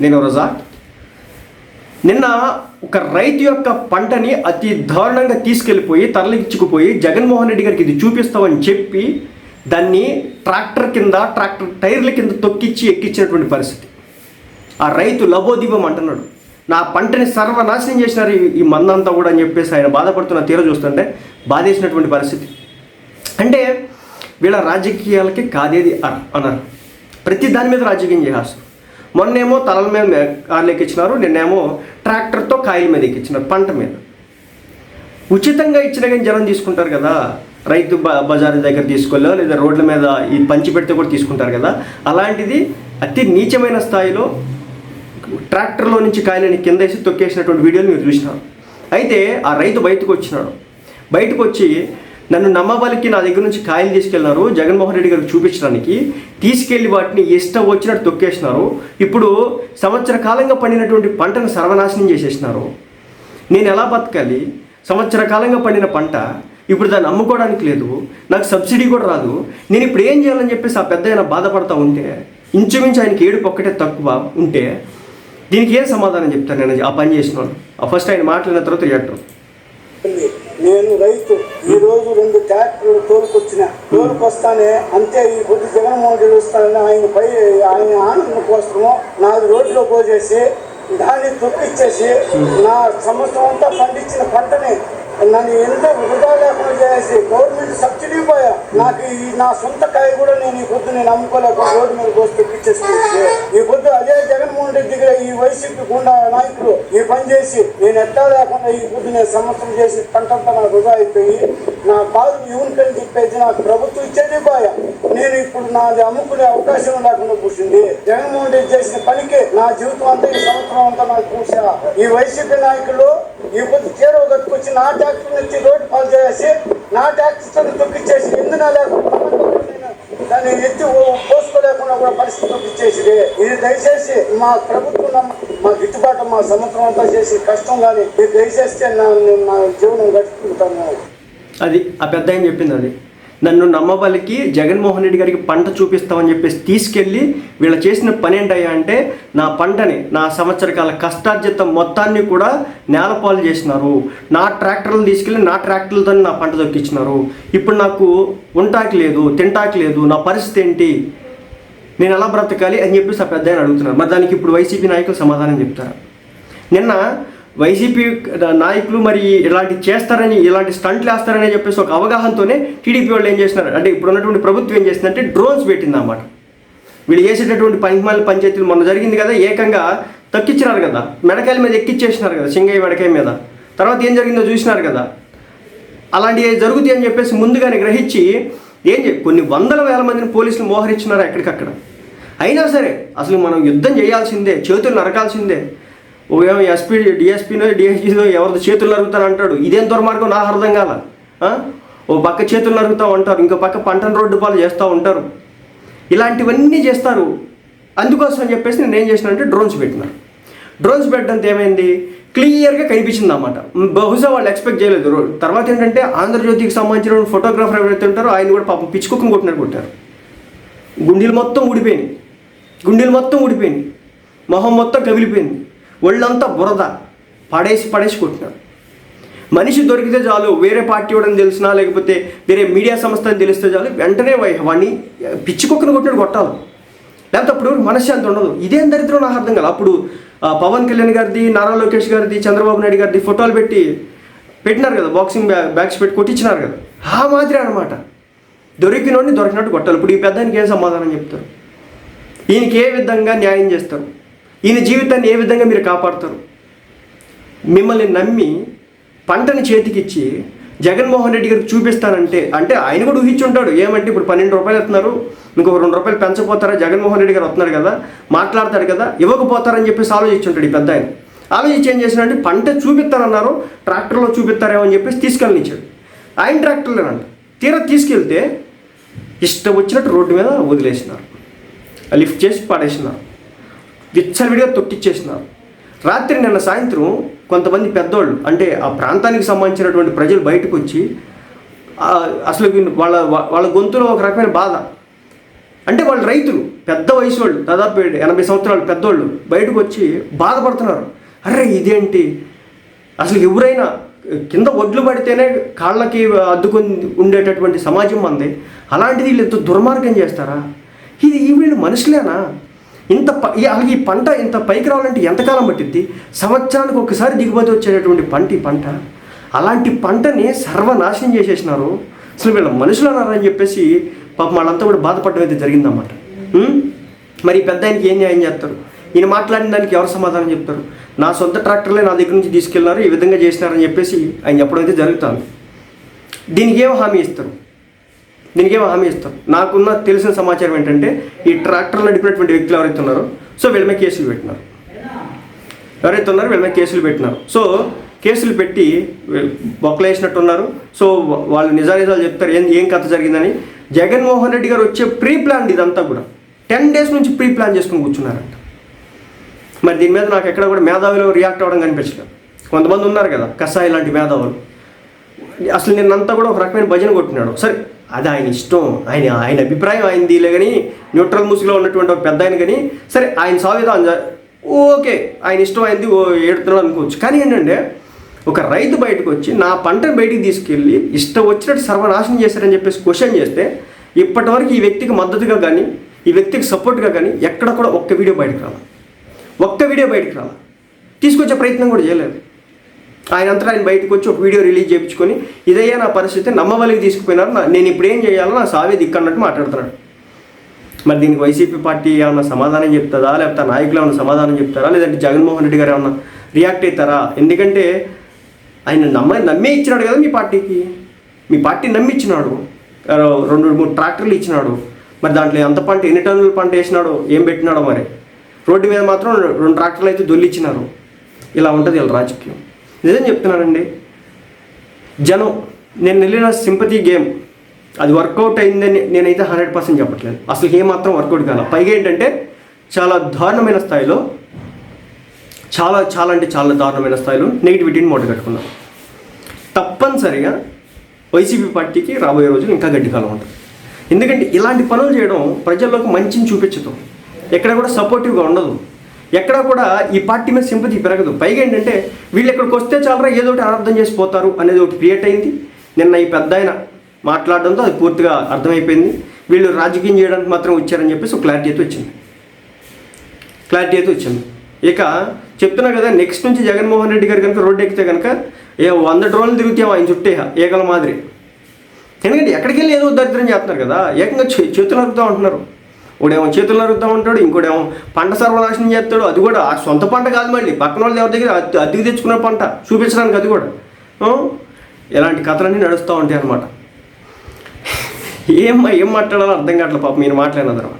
నేను రజా. నిన్న ఒక రైతు యొక్క పంటని అతి దారుణంగా తీసుకెళ్ళిపోయి తరలించుకుపోయి జగన్మోహన్ రెడ్డి గారికి ఇది చూపిస్తామని చెప్పి దాన్ని ట్రాక్టర్ కింద ట్రాక్టర్ టైర్ల కింద తొక్కిచ్చి ఎక్కించినటువంటి పరిస్థితి. ఆ రైతు లబోదీపం అంటున్నాడు. నా పంటని సర్వనాశనం చేసినారు ఈ- మందంతా కూడా అని చెప్పేసి ఆయన బాధపడుతున్న తీర చూస్తుంటే బాధేసినటువంటి పరిస్థితి. అంటే వీళ్ళ రాజకీయాలకి కాదేది అర్- ప్రతి దాని మీద రాజకీయం చేయాల్సింది. మొన్నేమో తలల మీద మే- కార్లు ఎక్కించినారు నిన్నేమో ట్రాక్టర్తో కాయల మీద ఎక్కించినారు పంట మీద. ఉచితంగా ఇచ్చిన కానీ జనం తీసుకుంటారు కదా. రైతు బ బజారు దగ్గర తీసుకెళ్ళో లేదా రోడ్ల మీద ఈ పంచి పెడితే కూడా తీసుకుంటారు కదా. అలాంటిది అతి నీచమైన స్థాయిలో ట్రాక్టర్లో నుంచి కాయలని కింద వేసి తొక్కేసినటువంటి వీడియోలు మీరు చూసినారు. అయితే ఆ రైతు బయటకు వచ్చినాడు. బయటకు వచ్చి నన్ను నమ్మబలికి నా దగ్గర నుంచి కాయలు తీసుకెళ్ళినారు. జగన్మోహన్ రెడ్డి గారికి చూపించడానికి తీసుకెళ్ళి వాటిని ఇష్టం వచ్చినట్టు తొక్కేసినారు. ఇప్పుడు సంవత్సర కాలంగా పండినటువంటి పంటను సర్వనాశనం చేసేసినారు. నేను ఎలా బతకాలి? సంవత్సర కాలంగా పండిన పంట ఇప్పుడు దాన్ని అమ్ముకోవడానికి లేదు. నాకు సబ్సిడీ కూడా రాదు. నేను ఇప్పుడు ఏం చేయాలని చెప్పేసి ఆ పెద్ద ఆయన బాధపడతా ఉంటే ఇంచుమించు ఆయనకి ఏడుపు ఒక్కటే తక్కువ ఉంటే దీనికి ఏం సమాధానం చెప్తాను నేను? ఆ పని చేసిన వాళ్ళు. ఆ ఫస్ట్ ఆయన మాట్లాడిన తర్వాత రియాక్టర్ నేను రైతు ఈ రోజు రెండు ట్రాక్టర్లు తోలుకొచ్చిన. తోలుకొస్తానే అంతే ఈ కొద్ది జగన్మోహన్ రెడ్డి వస్తానని ఆయన పై ఆయన ఆనందం కోసము నాలుగు రోడ్లో పోసేసి దాన్ని తొక్కిచ్చేసి నా సంవత్సరం అంతా పండించిన పంటని నన్ను ఎంతో వృధా లేకుండా చేసి గవర్నమెంట్ సబ్సిడీ పోయా. నాకు ఈ నా సొంత కాయ కూడా నేను ఈ పొద్దు నేను అమ్ముకోలేక రోడ్డు మీద తెప్పించేసుకుంటే ఈ పొద్దు అదే జగన్మోహన్ రెడ్డి దగ్గర ఈ వైసీపీ గుండా నాయకులు ఈ పని చేసి నేను ఎట్టా లేకుండా ఈ పొద్దు నేను సంవత్సరం చేసి పంటంతా నాకు వృధా అయిపోయి నా కాదు యూనికని చెప్పేసి నాకు ప్రభుత్వం ఇచ్చేది పోయా. నేను ఇప్పుడు నాది అమ్ముకునే అవకాశం లేకుండా కూర్చుంది. జగన్మోహన్ రెడ్డి చేసిన పనికి నా జీవితం అంతా ఈ సంవత్సరం అంతా నాకు కూర్చా ఈ వైసీపీ నాయకులు ఈ పొద్దు చీరవ కట్టుకొచ్చి నా ట్యాక్టర్ నుంచి రోడ్డు పాలు చేసి నా ట్యాక్టర్ తొక్కిచ్చేసి ఎందున లేకుండా దాన్ని ఎత్తి ఓ- పోసుకోలేకుండా కూడా పరిస్థితి తొక్కిచ్చేసి ఇది దయచేసి మా ప్రభుత్వం మా గిట్టుబాటు మా సంవత్సరం అంతా చేసి కష్టం కానీ మీరు దయచేస్తే నా జీవనం గడుపుకుంటాను. అది ఆ పెద్ద ఆయన చెప్పింది అది. నన్ను నమ్మబలికి జగన్మోహన్ రెడ్డి గారికి పంట చూపిస్తామని చెప్పేసి తీసుకెళ్ళి వీళ్ళు చేసిన పని ఏంటయ్యా అంటే నా పంటని నా సంవత్సర కాల కష్టార్జితం మొత్తాన్ని కూడా నేలపాలు చేసినారు. నా ట్రాక్టర్లు తీసుకెళ్ళి నా ట్రాక్టర్లతో నా పంట దొక్కించినారు ఇప్పుడు నాకు ఉంటాకి లేదు తింటాకి లేదు నా పరిస్థితి ఏంటి? నేను ఎలా బ్రతకాలి అని చెప్పేసి ఆ పెద్ద అడుగుతున్నారు. మరి దానికి ఇప్పుడు వైసీపీ నాయకులు సమాధానం చెప్తారు? నిన్న వైసీపీ నాయకులు మరి ఇలాంటి చేస్తారని ఇలాంటి స్టంట్లు వేస్తారని చెప్పేసి ఒక అవగాహనతోనే టీడీపీ వాళ్ళు ఏం చేస్తున్నారు? అంటే ఇప్పుడు ఉన్నటువంటి ప్రభుత్వం ఏం చేస్తుందంటే డ్రోన్స్ పెట్టిందన్నమాట. వీళ్ళు చేసేటటువంటి పనికిమాల పంచాయతీలు మొన్న జరిగింది కదా ఏకంగా తక్కిచ్చినారు కదా. మెడకాయల మీద ఎక్కిచ్చేసినారు కదా సింగయ్య మెడకాయ మీద. తర్వాత ఏం జరిగిందో చూసినారు కదా. అలాంటివి జరుగుతాయి అని చెప్పేసి ముందుగానే గ్రహించి ఏం చెప్పి కొన్ని వందల వేల మందిని పోలీసులు మోహరించినారు ఎక్కడికక్కడ? అయినా సరే అసలు మనం యుద్ధం చేయాల్సిందే చేతులు నరకాల్సిందే. ఏమో ఎస్పీ డిఎస్పీనో డిఎస్పీనో ఎవరి చేతులు నరుగుతాను అంటాడు. ఇదేం దుర్మార్గం? నాకు అర్థం కాల. ఓ పక్క చేతులు నరుగుతూ ఉంటారు ఇంకో పక్క పంటను రోడ్డు పాలు చేస్తూ ఉంటారు. ఇలాంటివన్నీ చేస్తారు. అందుకోసం అని చెప్పేసి నేను ఏం చేసినానంటే డ్రోన్స్ పెట్టినా. డ్రోన్స్ పెట్టడంతో ఏమైంది? క్లియర్గా కనిపించింది అన్నమాట. బహుశా వాళ్ళు ఎక్స్పెక్ట్ చేయలేదు. తర్వాత ఏంటంటే ఆంధ్రజ్యోతికి సంబంధించిన ఫోటోగ్రాఫర్ ఎవరైతే ఉంటారో ఆయన కూడా పాపం పిచ్చుకుక్కను కొట్టినట్టు కొట్టారు. గుండెలు మొత్తం ఊడిపోయినాయి. గుండెలు మొత్తం ఊడిపోయినాయి. మొహం మొత్తం కవిలిపోయింది ఒళ్ళంతా బురద. పడేసి పడేసి కొట్టినారు మనిషి దొరికితే చాలు వేరే పార్టీ ఇవ్వడం తెలిసినా లేకపోతే వేరే మీడియా సంస్థ అని తెలిస్తే చాలు వెంటనే వై- వాడిని పిచ్చి కుక్కను కొట్టినట్టు కొట్టాలి. లేకపోతే అప్పుడు మనశ్శాంతి ఉండదు. ఇదేం దరిద్రం నాకు అర్థం కాదు అప్పుడు పవన్ కళ్యాణ్ గారిది నారా లోకేష్ గారిది చంద్రబాబు నాయుడు గారిది ఫోటోలు పెట్టి పెట్టినారు కదా బాక్సింగ్ బ్యా బ్యాగ్స్ పెట్టి కొట్టించినారు కదా. ఆ మాదిరి అనమాట దొరికినోడిని దొరికినట్టు కొట్టాలి. ఇప్పుడు ఈ పెద్దానికి ఏం సమాధానం చెప్తారు? ఈయనకి ఏ విధంగా న్యాయం చేస్తారు? ఈయన జీవితాన్ని ఏ విధంగా మీరు కాపాడుతారు? మిమ్మల్ని నమ్మి పంటని చేతికిచ్చి జగన్మోహన్ రెడ్డి గారికి చూపిస్తానంటే అంటే ఆయన కూడా ఊహించుంటాడు. ఏమంటే ఇప్పుడు పన్నెండు రూపాయలు ఎత్తున్నారు ఇంకొక రెండు రూపాయలు పెంచపోతారా జగన్మోహన్ రెడ్డి గారు వస్తున్నారు కదా మాట్లాడతాడు కదా ఇవ్వకపోతారని చెప్పేసి ఆలోచించుంటాడు ఈ పెద్ద ఆయన. ఆలోచించి ఏం చేసినాడంటే పంట చూపిస్తానన్నారు ట్రాక్టర్లో చూపిస్తారేమో అని చెప్పేసి తీసుకెళ్ళనిచ్చాడు. ఆయన ట్రాక్టర్లేనంట. తీరా తీసుకెళ్తే ఇష్టం వచ్చినట్టు రోడ్డు మీద వదిలేసినారు. లిఫ్ట్ చేసి పడేసినారు. విచ్చలవిడిగా తొక్కిచ్చేసినారు రాత్రి నిన్న సాయంత్రం కొంతమంది పెద్దోళ్ళు అంటే ఆ ప్రాంతానికి సంబంధించినటువంటి ప్రజలు బయటకు వచ్చి అసలు వాళ్ళ వాళ్ళ గొంతులో ఒక రకమైన బాధ. అంటే వాళ్ళు రైతులు పెద్ద వయసు వాళ్ళు దాదాపు ఎనభై సంవత్సరాలు పెద్దోళ్ళు బయటకు వచ్చి బాధపడుతున్నారు. అరే ఇదేంటి? అసలు ఎవరైనా కింద ఒడ్లు పడితేనే కాళ్ళకి అద్దుకొని ఉండేటటువంటి సమాజం మంది అలాంటిది వీళ్ళు ఎంతో దుర్మార్గం చేస్తారా? ఇది ఈ వీళ్ళు మనుషులేనా? ఇంత ఈ- ఈ పంట ఇంత పైకి రావాలంటే ఎంతకాలం పట్టిద్ది? సంవత్సరానికి ఒకసారి దిగుబడి వచ్చేటటువంటి పంట ఈ పంట. అలాంటి పంటని సర్వనాశనం చేసేసినారు. అసలు వీళ్ళ మనుషులు అన్నారని చెప్పేసి పాపం వాళ్ళంతా కూడా బాధపడడం అయితే జరిగిందన్నమాట. మరి పెద్ద ఆయనకి ఏం న్యాయం చేస్తారు? ఈయన మాట్లాడిన దానికి ఎవరు సమాధానం చెప్తారు? నా సొంత ట్రాక్టర్లే నా దగ్గర నుంచి తీసుకెళ్ళారు ఈ విధంగా చేసినారని చెప్పేసి ఆయన చెప్పడం అయితే జరుగుతుంది. దీనికి ఏం హామీ ఇస్తారు? దీనికేం హామీ ఇస్తారు నాకున్న తెలిసిన సమాచారం ఏంటంటే ఈ ట్రాక్టర్లో నడిపినటువంటి వ్యక్తులు ఎవరైతే ఉన్నారో సో వీళ్ళ మీద కేసులు పెట్టినారు. ఎవరైతే ఉన్నారో వీళ్ళ మీద కేసులు పెట్టినారు. సో కేసులు పెట్టి బొక్కలు ఉన్నారు సో వాళ్ళు నిజానిజాలు చెప్తారు ఏం ఏం కథ జరిగిందని. జగన్మోహన్ రెడ్డి గారు వచ్చే ప్రీ ప్లాన్ ఇదంతా కూడా టెన్ డేస్ నుంచి ప్రీ ప్లాన్ చేసుకుని కూర్చున్నారంట. మరి దీని మీద నాకు ఎక్కడ కూడా మేధావులు రియాక్ట్ అవ్వడం కనిపించలేదు. కొంతమంది ఉన్నారు కదా కసాయి లాంటి మేధావులు. అసలు నిన్నంతా కూడా ఒక రకమైన భజన కొట్టినాడు. సరే అది ఆయన ఇష్టం ఆయన ఆయన అభిప్రాయం ఆయనదిలే కానీ న్యూట్రల్ ముసుగులో ఉన్నటువంటి ఒక పెద్ద ఆయన కానీ సరే ఆయన సావేదో ఓకే ఆయన ఇష్టం అయింది ఓ ఏడుతున్నాడు అనుకోవచ్చు. కానీ ఏంటంటే ఒక రైతు బయటకు వచ్చి నా పంటను బయటికి తీసుకెళ్ళి ఇష్టం వచ్చినట్టు సర్వనాశనం చేశారని చెప్పేసి క్వశ్చన్ చేస్తే ఇప్పటివరకు ఈ వ్యక్తికి మద్దతుగా కానీ ఈ వ్యక్తికి సపోర్ట్గా కానీ ఎక్కడ కూడా ఒక్క వీడియో బయటకు రావాలి ఒక్క వీడియో బయటకు రావాలి తీసుకొచ్చే ప్రయత్నం కూడా చేయలేదు. ఆయన అంతా ఆయన బయటకు వచ్చి ఒక వీడియో రిలీజ్ చేయించుకొని ఇదయ్యా నా పరిస్థితి నమ్మవలికి తీసుకుపోయినారు. నేను ఇప్పుడు ఏం చేయాలో నా సావే దిక్కన్నట్టు మాట్లాడుతున్నాడు. మరి దీనికి వైసీపీ పార్టీ ఏమన్నా సమాధానం చెప్తుందా? లేకపోతే ఆ నాయకులు ఏమన్నా సమాధానం చెప్తారా? లేదంటే జగన్మోహన్ రెడ్డి గారు ఏమన్నా రియాక్ట్ అవుతారా? ఎందుకంటే ఆయన నమ్మ నమ్మే ఇచ్చినాడు కదా మీ పార్టీకి. మీ పార్టీ నమ్మిచ్చినాడు. రెండు మూడు ట్రాక్టర్లు ఇచ్చినాడు. మరి దాంట్లో ఎంత పంట ఎన్ని టన్నుల పంట వేసినాడో? ఏం పెట్టినాడో మరి? రోడ్డు మీద మాత్రం రెండు ట్రాక్టర్లు అయితే దొల్లిచ్చినారు. ఇలా ఉంటుంది వీళ్ళ రాజకీయం. నిజం చెప్తున్నానండి. జనం నేను వెళ్ళిన సింపతి గేమ్ అది వర్కౌట్ అయిందని నేనైతే హండ్రెడ్ పర్సెంట్ చెప్పట్లేదు. అసలు ఏమాత్రం వర్కౌట్ కాల. పైగా ఏంటంటే చాలా దారుణమైన స్థాయిలో చాలా చాలా అంటే చాలా దారుణమైన స్థాయిలో నెగిటివిటీని మూట కట్టుకున్నాం. తప్పనిసరిగా వైసీపీ పార్టీకి రాబోయే రోజులు ఇంకా గడ్డి కాలం ఉంటుంది. ఎందుకంటే ఇలాంటి పనులు చేయడం ప్రజల్లోకి మంచిని చూపించదు. ఎక్కడ కూడా సపోర్టివ్గా ఉండదు. ఎక్కడ కూడా ఈ పార్టీ మీద సింపతి పెరగదు. పైగా ఏంటంటే వీళ్ళు ఇక్కడికి వస్తే చాలరా ఏదో ఒకటి అర్థం చేసిపోతారు అనేది ఒకటి క్రియేట్ అయింది. నిన్న ఈ పెద్ద ఆయన మాట్లాడడంతో అది పూర్తిగా అర్థమైపోయింది. వీళ్ళు రాజకీయం చేయడానికి మాత్రం వచ్చారని చెప్పేసి ఒక క్లారిటీ అయితే వచ్చింది. క్లారిటీ అయితే వచ్చింది. ఇక చెప్తున్నా కదా నెక్స్ట్ నుంచి జగన్మోహన్ రెడ్డి గారు కనుక రోడ్డు ఎక్కితే కనుక ఏ వంద డ్రోన్లు తిరుగుతాం ఆయన చుట్టే ఏకల మాదిరి. ఎందుకంటే ఎక్కడికి వెళ్ళి ఏదో దరిద్రం చేస్తున్నారు కదా ఏకంగా చేతులు నరుకుతూ ఉంటున్నారు. ఒకడేమో చేతులు నరుకుతూ ఉంటాడు ఇంకోటేమో పంట సర్వనాశనం చేస్తాడు. అది కూడా ఆ సొంత పంట కాదు మళ్ళీ. పక్కన వాళ్ళ ఎవరి దగ్గర అద్దెకి తెచ్చుకున్న పంట చూపించడానికి అది కూడా. ఇలాంటి కథలన్నీ నడుస్తూ ఉంటాయి అన్నమాట. ఏం ఏం మాట్లాడాలో అర్థం కావట్లేదు పాప మీరు మాట్లాడిన తర్వాత.